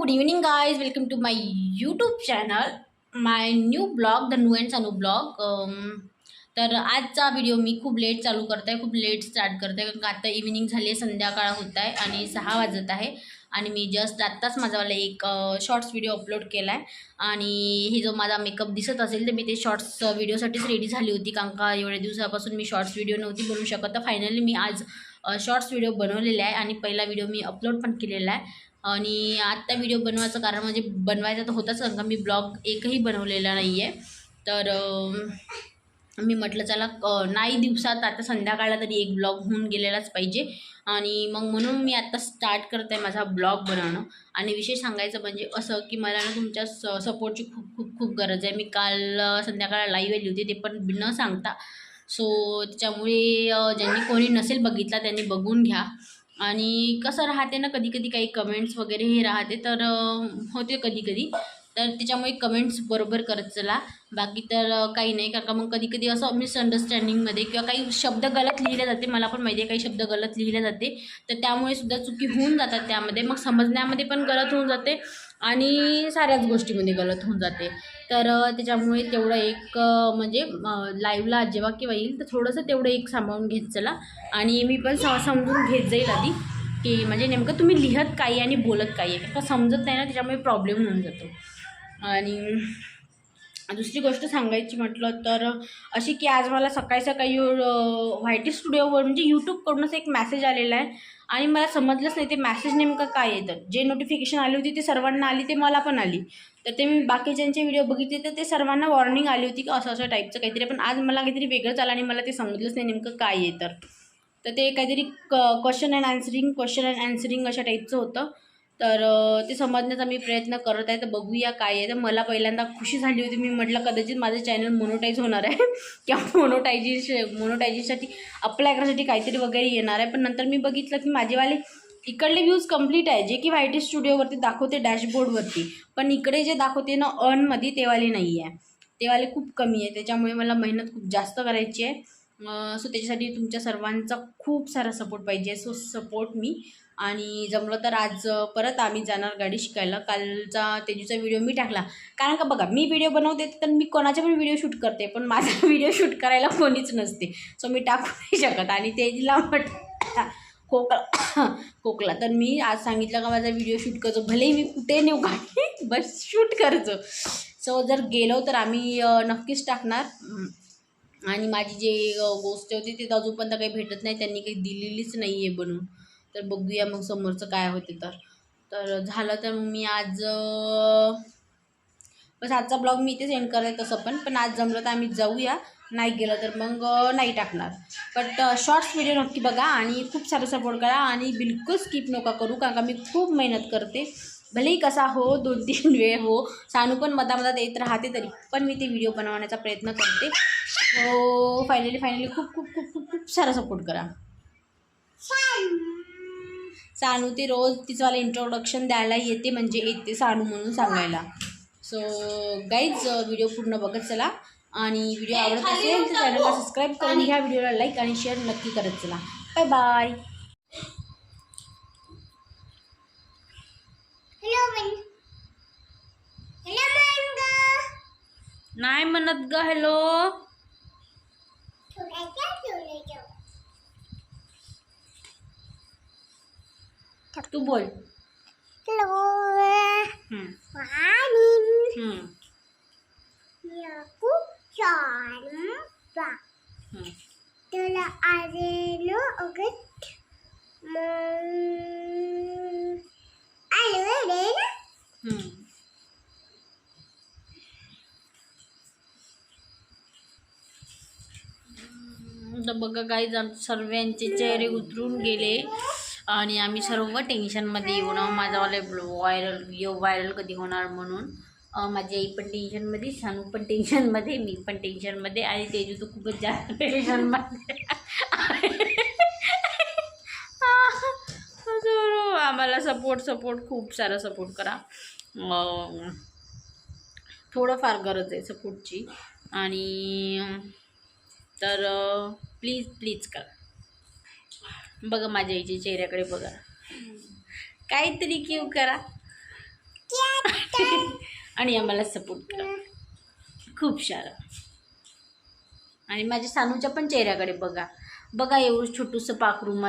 Good evening guys welcome to my YouTube channel my new blog the new and सनू blog तर आजचा video मी खूप late चालू करत आहे खूप लेट स्टार्ट करते कारण का आता इव्हिनिंग झाली आहे संध्याकाळ होत आहे आणि सहा वाजत आहे. आणि मी जस्ट आत्ताच माझावाला एक शॉर्ट्स व्हिडिओ अपलोड केला आहे आणि हे जो माझा मेकअप दिसत असेल तर मी ते शॉर्ट्स व्हिडिओसाठीच रेडी झाली होती कारण का एवढ्या दिवसापासून मी शॉर्ट्स व्हिडिओ नव्हती बनवू शकत. तर फायनली मी आज शॉर्ट्स व्हिडिओ बनवलेला आहे. आणि पहिला व्हिडिओ मी अपलोड पण केलेला आहे. आणि आत्ता व्हिडिओ बनवायचं कारण म्हणजे बनवायचा तर होताच कारण का मी ब्लॉग एकही बनवलेला नाही आहे तर मी म्हटलं चला नाही दिवसात आता संध्याकाळला तरी एक ब्लॉग होऊन गेलेलाच पाहिजे. आणि मग म्हणून मी आत्ता स्टार्ट करत आहे माझा ब्लॉग बनवणं. आणि विशेष सांगायचं म्हणजे असं की मला ना तुमच्या स सपोर्टची खूप खूप खूप गरज आहे. मी काल संध्याकाळला लाईव्ह आली होती ते पण न सांगता. सो त्याच्यामुळे ज्यांनी कोणी नसेल बघितला त्यांनी बघून घ्या. आणि कसं राहते ना कधी कधी काही कमेंट्स वगैरे हे राहते तर होते कधी कधी तर त्याच्यामुळे कमेंट्स बरोबर करत चला. बाकी तर काही नाही कारण का मग कधी कधी असं मिसअंडरस्टँडिंगमध्ये किंवा काही शब्द गलत लिहिले जाते मला पण माहिती आहे काही शब्द गलत लिहिले जाते. तर त्यामुळे सुद्धा चुकी होऊन जातात त्यामध्ये. मग समजण्यामध्ये पण गलत होऊन जाते. आणि साऱ्याच गोष्टीमध्ये गलत होऊन जाते. तर त्याच्यामुळे तेवढं एक म्हणजे लाईव्हला जेव्हा केव्हा येईल तर थोडंसं तेवढं एक सांभाळून घेत चला. आणि मी पण स समजून घेत जाईल आधी की म्हणजे नेमकं तुम्ही लिहत काही आहे आणि बोलत काही आहे. का समजत नाही ना त्याच्यामुळे प्रॉब्लेम होऊन जातो. आणि दुसरी गोष्ट सांगायची म्हटलं तर अशी की आज मला सकाळी सकाळी व्हायटी स्टुडिओवर म्हणजे यूट्यूबकडूनच एक मॅसेज आलेला आहे. आणि मला समजलंच नाही ते मॅसेज नेमकं काय येतं जे नोटिफिकेशन आली होती ते सर्वांना आली ते मला पण आली. तर ते मी बाकीच्यांचे व्हिडिओ बघितले तर ते सर्वांना वॉर्निंग आली होती की असं असं टाईपचं काहीतरी. पण आज मला काहीतरी वेगळंच आलं आणि मला ते समजलंच नाही नेमकं काय आहे तर. तर ते काहीतरी क question and answering question and answering अशा टाईपचं होतं. तर ते समजण्याचा मी प्रयत्न करत आहे. तर बघूया काय आहे. तर मला पहिल्यांदा खुशी झाली होती. मी म्हटलं कदाचित माझं चॅनल मोनोटाईज होणार आहे. किंवा मोनोटायझेश मोनोटायझेशनसाठी अप्लाय करायसाठी काहीतरी वगैरे येणार आहे. पण नंतर मी बघितलं की माझेवाले इकडले व्ह्यूज कंप्लीट आहे. जे की वाय टी स्टुडिओवरती दाखवते डॅशबोर्डवरती पण इकडे जे दाखवते ना अर्नमध्ये तेवाले नाही आहे तेवाले खूप कमी आहे. त्याच्यामुळे मला मेहनत खूप जास्त करायची आहे. सो त्याच्यासाठी तुमच्या सर्वांचा खूप सारा सपोर्ट पाहिजे. सो सपोर्ट मी. आणि जमलं तर आज परत आम्ही जाणार गाडी शिकायला. कालचा तेजूचा व्हिडिओ मी टाकला. कारण का बघा मी व्हिडिओ बनवते तर मी कोणाचे पण व्हिडिओ शूट करते पण माझा व्हिडिओ शूट करायला कोणीच नसते. सो मी टाकू नाही शकत. आणि तेजला म्हटलं खोकला खोकला. तर मी आज सांगितलं का माझा व्हिडिओ शूट करतो. भलेही मी कुठे नेऊ गाडी बस शूट करतो. सो जर गेलो तर आम्ही नक्कीच टाकणार. आणि माझी जे गोष्ट होती ती तर अजूनपर्यंत काही भेटत नाही. त्यांनी काही दिलेलीच नाही आहे बनवून. तर बघूया मग समोरचं काय होते तर. तर झालं तर मग मी आज बस आजचा ब्लॉग मी इथेच एंड करत तसं पण. पण आज जमलं तर आम्ही जाऊया. नाही गेलं तर मग नाही टाकणार. बट शॉर्ट्स व्हिडिओ नक्की बघा आणि खूप सारं सपोर्ट करा आणि बिलकुल स्किप नका करू कारण का मी खूप मेहनत करते. भलेही कसा हो दोन तीन वेळ हो सानू पण मधामधात येत राहते तरी पण मी ते व्हिडिओ बनवण्याचा प्रयत्न करते. हो फायनली फायनली खूप खूप खूप खूप खूप सारा सपोर्ट करा. सानू ते रोज तिचं इंट्रोडक्शन द्यायला येते म्हणजे येते सानू म्हणून सांगायला. सो गाईज व्हिडिओ पूर्ण बघत चला. आणि व्हिडिओ आवडत असेल तर चॅनलला सबस्क्राईब करून घ्या व्हिडिओला लाईक आणि शेअर नक्की करत चला. Bye bye. नाही म्हणत ग हॅलो बा. हम्म. तुला आलेलो अगत मग आलो रे ना हम्म. तर बघा गाईज आमचे सर्वांचे चेहरे उतरून गेले आणि आम्ही सर्व टेन्शनमध्ये येऊन माझावाले व्हायरल व्हिडिओ व्हायरल कधी होणार म्हणून. माझी आई पण टेन्शनमध्ये सानू पण टेन्शनमध्ये मी पण टेन्शनमध्ये आणि तेजू तर खूपच जास्त टेन्शनमध्ये. आम्हाला सपोर्ट सपोर्ट खूप सारा सपोर्ट करा. थोडंफार गरज आहे सपोर्टची आणि तर प्लीज प्लीज करा. बघा माझ्या आईच्या चेहऱ्याकडे बघा. काहीतरी क्यू करा. आणि आम्हाला सपोर्ट करा. खूप सारं. आणि माझ्या सानूच्या पण चेहऱ्याकडे बघा. बघा एवढं छोटूसं पाखरू